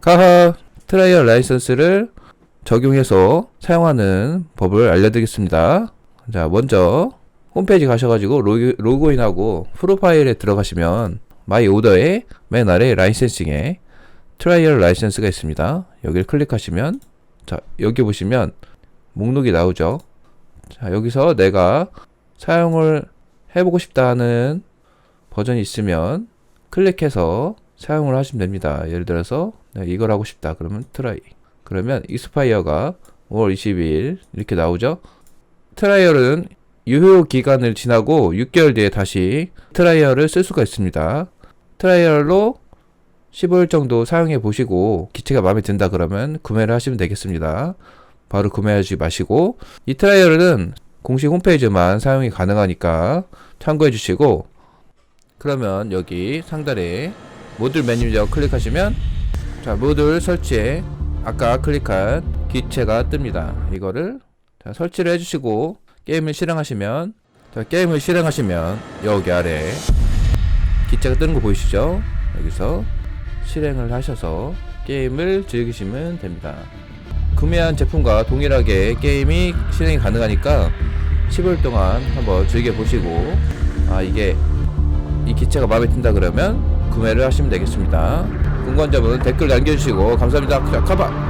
카하 트라이얼 라이선스를 적용해서 사용하는 법을 알려드리겠습니다. 자, 먼저 홈페이지 가셔가지고 로그, 로그인하고 프로파일에 들어가시면 마이 오더의 맨 아래 라이센싱에 트라이얼 라이센스가 있습니다. 여기를 클릭하시면 자, 여기 보시면 목록이 나오죠. 자, 여기서 내가 사용을 해보고 싶다는 버전이 있으면 클릭해서 사용을 하시면 됩니다. 예를 들어서 내가 이걸 하고 싶다. 그러면 트라이. 그러면 익스파이어가 5월 22일 이렇게 나오죠. 트라이얼은 유효 기간을 지나고 6개월 뒤에 다시 트라이얼을 쓸 수가 있습니다. 트라이얼로 15일 정도 사용해 보시고 기체가 마음에 든다 그러면 구매를 하시면 되겠습니다. 바로 구매하지 마시고 이 트라이얼은 공식 홈페이지만 사용이 가능하니까 참고해 주시고 그러면 여기 상단에 모듈 메뉴를 클릭하시면 자 모듈 설치에 아까 클릭한 기체가 뜹니다. 이거를 자, 설치를 해주시고 게임을 실행하시면 자, 게임을 실행하시면 여기 아래 기체가 뜨는 거 보이시죠? 여기서 실행을 하셔서 게임을 즐기시면 됩니다. 구매한 제품과 동일하게 게임이 실행이 가능하니까 10일 동안 한번 즐겨보시고 아 이게 이 기체가 마음에 든다 그러면 구매를 하시면 되겠습니다. 궁금한 점은 댓글 남겨주시고 감사합니다. 자, 카바!